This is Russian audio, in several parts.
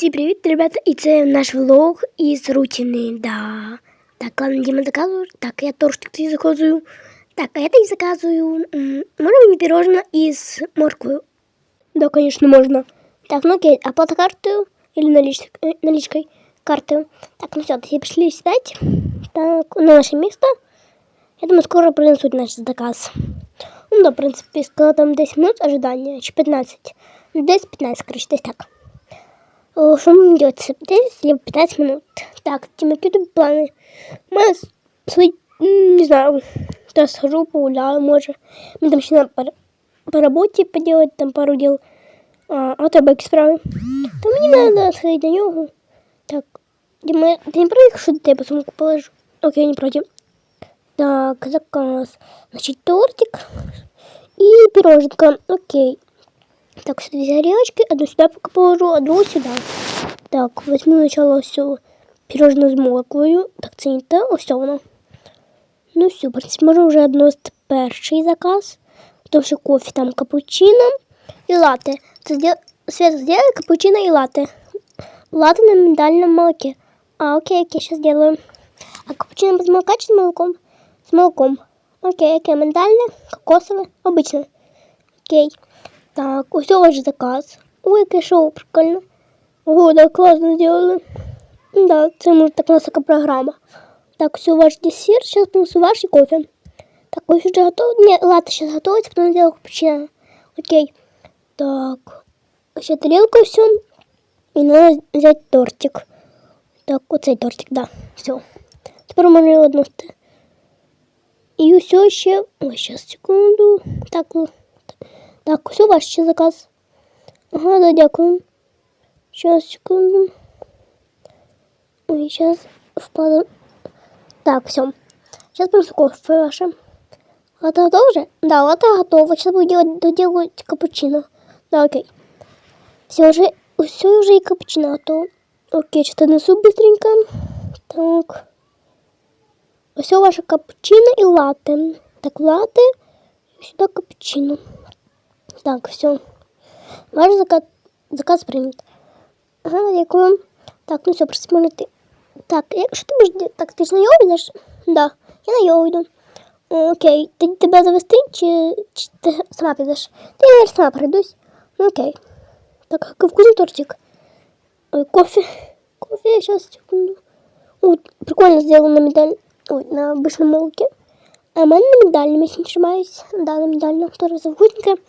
Всім привіт, ребята! І це наш влог із рутини, да. Так, ладно, Дима заказываю. Так, я тортик тобі заказую. Так, а я тобі заказую. м, Можно мне пирожное із морквою? Да, конечно, можно. Так, ну окей, оплата картой или налич... э, наличкой? Картой. Так, ну все, все пришли сюдать. Так, на наше место. Я думаю, скоро принесут наш заказ. Ну да, в принципе, сказала там 10 минут ожидания, чи 15. Ну, 10-15, короче, десь так. Что делать? 10 либо 15 минут. Так, Тима, какие тут планы? Мы, свои, не знаю, то схожу, погуляю, может. Мне там еще по, по работе поделать, там пару дел. А, справи. То мені надо сходить на нього. Так, Дима, ты не против, что тебе сумку положу? Окей, не против. Так, заказ. Значит, тортик и пироженка. Окей. Так, сюда две тарелочки. Одну сюда пока положу, другую сюда. Так, возьму сначала все пирожное с морквою. Так, це не те, воно. Ну все, в принципі, можу вже відносити перший заказ. Тому що кофе там капучино і латте. Це сдел... Света, сделай капучино и латте. Латте на миндальном молоке. А, окей, окей, сейчас сделаю. А капучино без молока з молоком? С молоком. Окей, окей, миндальное, кокосовое, обычное. Окей. Так, ось ваш заказ. Ой, яке шоу, прикольно. Ого, да, класно зробили. Да, це може так така програма. Так, все, ваш десерт, сейчас принесу ваш кофе. Так, кофе уже готов? Нет, ладно, сейчас готовится, потом сделаю капучино. Окей. Так, ще тарелка все. І надо взяти тортик. Так, оцей тортик, да, все. Тепер можна його відносити. І все ще... Ой, сейчас, секунду. Так, так, все, ще заказ. Ага, да, дякую. Сейчас, секунду. Ой, сейчас впаду. Так, все. Сейчас просто кофе ваше. Латте готово уже? Да, латте готово. Сейчас буду делать, доделать капучино. Да, окей. Все уже, все уже и капучино готово. Окей, сейчас несу быстренько. Так. Все ваше капучино и латте. Так, латте. Сюда капучино. Так, все. Ваш заказ, заказ принят. Ага, дякую. Так, ну все, просто. Так, як- що ти будеш? Так, ти ж на його йдеш? Да, я на його йду. Окей, ти тебе завести чи, чи ти сама підеш? Та я сама прийдусь. Ну, окей. Так, вкусный тортик. Ой, кофе. Кофе, сейчас, секунду. О, прикольно сделано на медаль. Ой, на обычном молоке. А мене на медальном, если не ошибаюсь. Да, на медальном. Тоже вкусненько.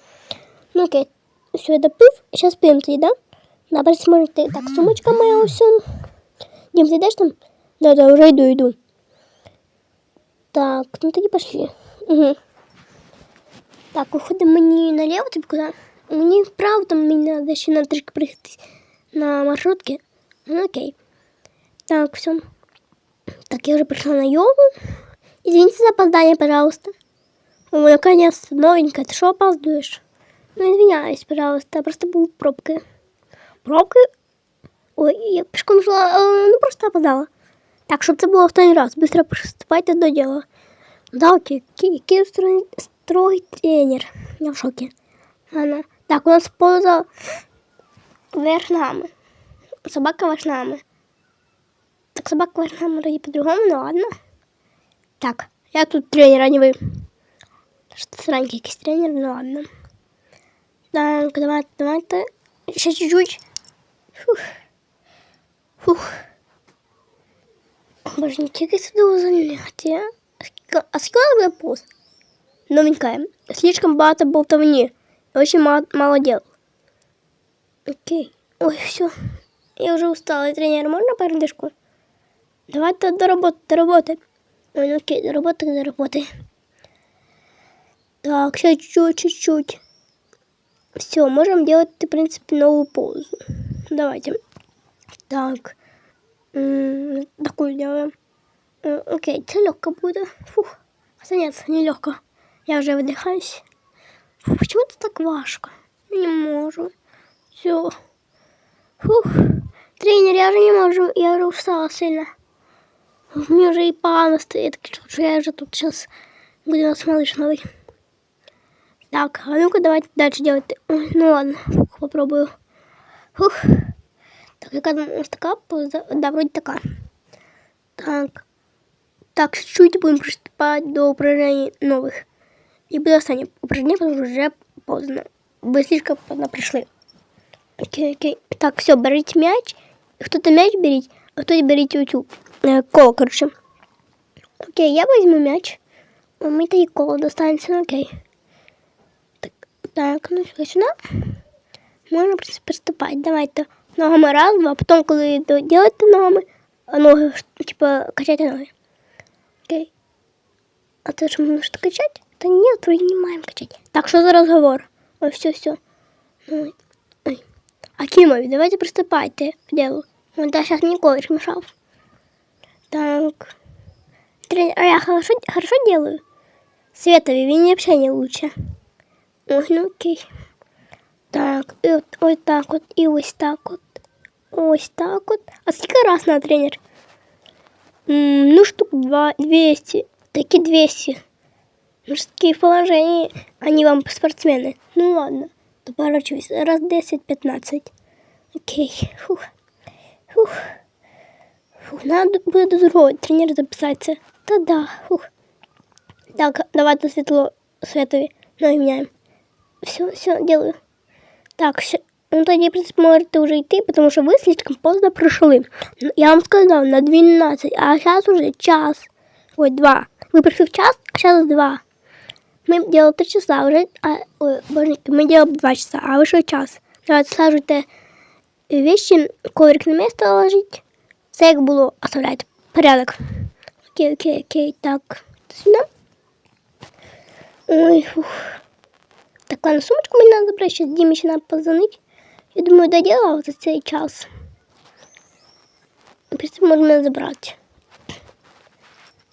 Ну окей, все, я допив. Сейчас пьем тоді, да? Да, посмотрите. Так, сумочка моя все. Дим, ты идешь там? Да, да, уже иду, иду. Так, ну тоді пошли. Угу. Так, уходимо мені наліво, типу куди? Мені вправо, там мені треба ще на трішки приїхати на маршрутці. Ну окей. Так, все. Так, я уже пришла на йогу. Извините за опоздание, пожалуйста. О, наконец-то, новенькая. Ты что опаздываешь? Ну, извиняюсь, пожалуйста, просто был пробкой. Пробкой? Ой, я пешком шла, э, ну, просто опоздала. Так, чтобы это было второй раз, быстро приступайте до дела. Да, окей, какой, какой строгий, строгий тренер. Я в шоке. Ладно. Так, у нас поза вверх нами. Собака вверх нами. Так, собака вверх нами вроде по-другому, ну ладно. Так, я тут тренер, а не вы. Что сранький якийсь тренер, ну ладно. Так, давайте, давайте. Ще чуть-чуть. Фух. Фух. Боже, не тільки сюди заняття. А скільки- А скільки буде пост? Новенькая. Слишком багато болтовні. Очень мало, мало дел. Окей. Ой, все. Я уже устала. Тренер, можно передышку? Давайте до работы, до работы. Ой, ну окей, до работы, до работы. Так, сейчас чуть-чуть, чуть-чуть. Все, можем делать, в принципе, новую позу. Давайте. Так. Такую делаем. Э, Окей, это легко будет. Фух. Хотя нет, не легко. Я уже выдыхаюсь. Фу, почему это так важко? Не могу. Все. Фух. Тренер, я уже не могу. Я уже устала сильно. Мне уже и погано стоит, я уже тут сейчас буду нас малыш новый. Так, а ну-ка давайте дальше делать. Ну ладно, попробую. Фух. Так, яка там ось така, да, вроді така. Так. Так, чуть-чуть будем приступать до упражнений новых. И будет останнее упражнение, потому что уже поздно. Вы слишком поздно пришли. Окей, окей. Так, все, берите мяч. Кто-то мяч берите, а кто-то берите утюг. Э, коло, короче. Окей, я возьму мяч. А мне то и коло достанется, ну окей. так, ну що сюди. Можна просто приступати. Давайте ногами раз, два, а потім, коли ділите ногами, а ноги, типу, качайте ноги. Окей. А це ж можна щось качати? Та ні, то не маємо качати. Так, що за розговор? Ой, все, все. Ну, ой. Ой. Давайте приступайте к делу. Он да, сейчас Николич мешал. Так. Трен... А я хорошо, хорошо делаю? Светови, вы вообще не лучше. Ой, ну окей. Так, і от, ось так от, і ось так от. Ось так от. А скільки раз на тренер? М, ну, штук два, 200. Таки 200. Мужские в положении, они вам спортсмены. Ну ладно, то поручусь. Раз 10-15. Окей. Фух. Фух. Фух. Надо буде до другого тренера записатися. Та да. Фух. Так, давайте світло светові. Ноги міняємо. Все, все, делаю. Так, ще, ну тоді, в принципі, можете вже йти, тому що ви слишком поздно прийшли. Ну, Я вам сказав, на 12, а зараз уже час. Ой, два. Ви прийшли в час, а зараз два. Ми делали 3 часа, вже, а, ой, боженьки, ми делали 2 часа, а що час. Давайте сажуйте вещи, коврик на місце ложить. Все як було, оставляйте. Порядок. Окей, окей, окей, так. Сюди. Ой, фух. Так, ладно, сумочку мені треба забрати, ще Дімі ще треба позвонити. Я думаю, доділа за цей час. В принципі, можна забрати.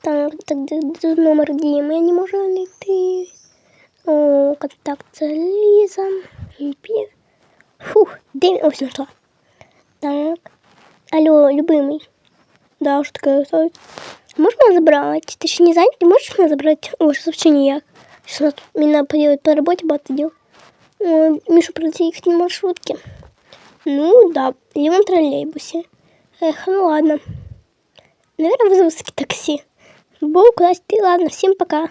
Так, так, де, де номер Діми? Я не можу знайти. О, контакт це Ліза. Пі- Фух, де він? Ось знайшла. Так. Алло, любимий. Да, що таке стоїть? Можна забрати? Ти ще не зайнятий? Можеш мене забрати? О, що взагалі ніяк. Сейчас меня поделать по работе багато дел. Ой, Мишу пройти их не маршрутки. Ну да, или в троллейбусе. Эх, ну ладно. Наверное, вызову такси. Бог, куда ты? Ладно, всем пока.